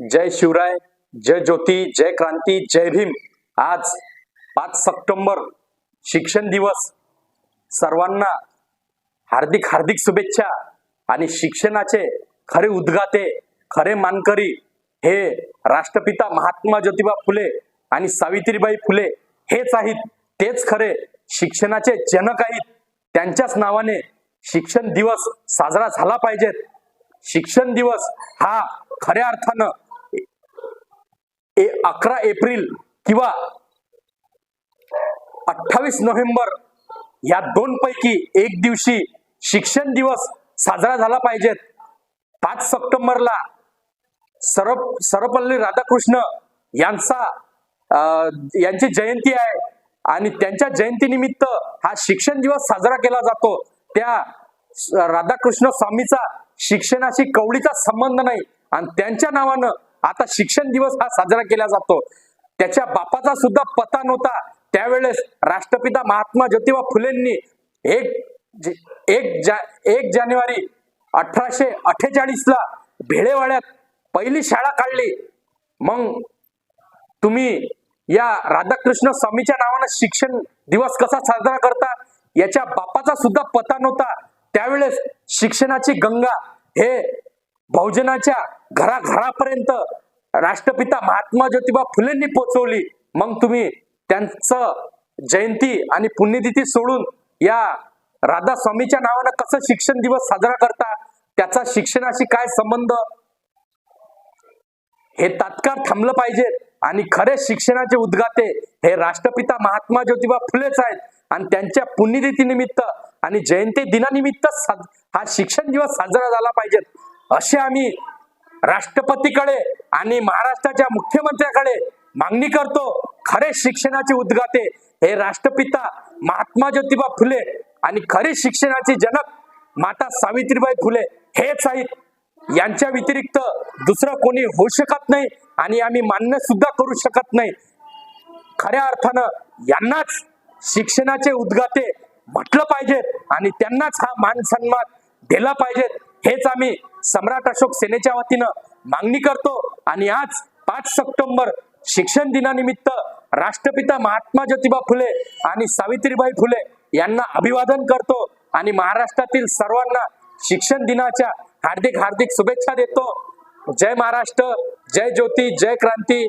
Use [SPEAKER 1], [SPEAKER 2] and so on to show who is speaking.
[SPEAKER 1] जय शिवराय जय ज्योती जय क्रांती जय भीम. आज पाच सप्टेंबर शिक्षण दिवस. सर्वांना हार्दिक हार्दिक शुभेच्छा आणि शिक्षणाचे खरे उद्गाते खरे मानकरी हे राष्ट्रपिता महात्मा ज्योतिबा फुले आणि सावित्रीबाई फुले हेच आहेत. तेच खरे शिक्षणाचे जनक आहेत. त्यांच्याच नावाने शिक्षण दिवस साजरा झाला पाहिजेत. शिक्षण दिवस हा खऱ्या अर्थानं ए अकरा एप्रिल किंवा अठ्ठावीस नोव्हेंबर या दोन पैकी एक दिवशी शिक्षण दिवस साजरा झाला पाहिजेत पाच सप्टेंबरला सर्व सर्वपल्ली राधाकृष्ण यांचा अं, यांची जयंती आहे आणि त्यांच्या जयंतीनिमित्त हा शिक्षण दिवस साजरा केला जातो. त्या राधाकृष्ण स्वामीचा शिक्षणाशी कवडीचा संबंध नाही आणि त्यांच्या नावानं आता शिक्षण दिवस हा साजरा केला जातो. त्याच्या बापाचा सुद्धा पता नव्हता. त्यावेळेस राष्ट्रपिता महात्मा ज्योतिबा फुलेंनी एक एक जा एक जानेवारी अठराशे अठ्ठेचाळीस ला भेळेवाड्यात पहिली शाळा काढली. मग तुम्ही या राधाकृष्ण स्वामीच्या नावानं शिक्षण दिवस कसा साजरा करता? याच्या बापाचा सुद्धा पता नव्हता. त्यावेळेस शिक्षणाची गंगा हे बहुजनाच्या घराघरापर्यंत राष्ट्रपिता महात्मा ज्योतिबा फुलेंनी पोचवली. मग तुम्ही त्यांचं जयंती आणि पुण्यतिथी सोडून या राधा स्वामीच्या नावानं कसं शिक्षण दिवस साजरा करता त्याचा शिक्षणाशी काय संबंध? हे तात्काळ थांबलं पाहिजे आणि खरे शिक्षणाचे उद्गाते हे राष्ट्रपिता महात्मा ज्योतिबा फुलेच आहेत. आणि त्यांच्या पुण्यतिथी निमित्त आणि जयंती दिनानिमित्त हा शिक्षण दिवस साजरा झाला पाहिजे. असे आम्ही राष्ट्रपतीकडे आणि महाराष्ट्राच्या मुख्यमंत्र्याकडे मागणी करतो. खरे शिक्षणाचे उद्गाते हे राष्ट्रपिता महात्मा ज्योतिबा फुले आणि खरे शिक्षणाचे जनक माता सावित्रीबाई फुले हेच आहेत. यांच्या व्यतिरिक्त दुसरं कोणी होऊ शकत नाही आणि आम्ही मान्य सुद्धा करू शकत नाही. खऱ्या अर्थानं यांनाच शिक्षणाचे उद्गाते म्हटलं पाहिजेत आणि त्यांनाच हा मान सन्मान दिला पाहिजेत. हेच आम्ही सम्राट अशोक सेनेच्या वतीनं मागणी करतो. आणि आज पाच सप्टेंबर शिक्षण दिनानिमित्त राष्ट्रपिता महात्मा ज्योतिबा फुले आणि सावित्रीबाई फुले यांना अभिवादन करतो. आणि महाराष्ट्रातील सर्वांना शिक्षण दिनाच्या हार्दिक हार्दिक शुभेच्छा देतो. जय महाराष्ट्र जय ज्योती जय क्रांती.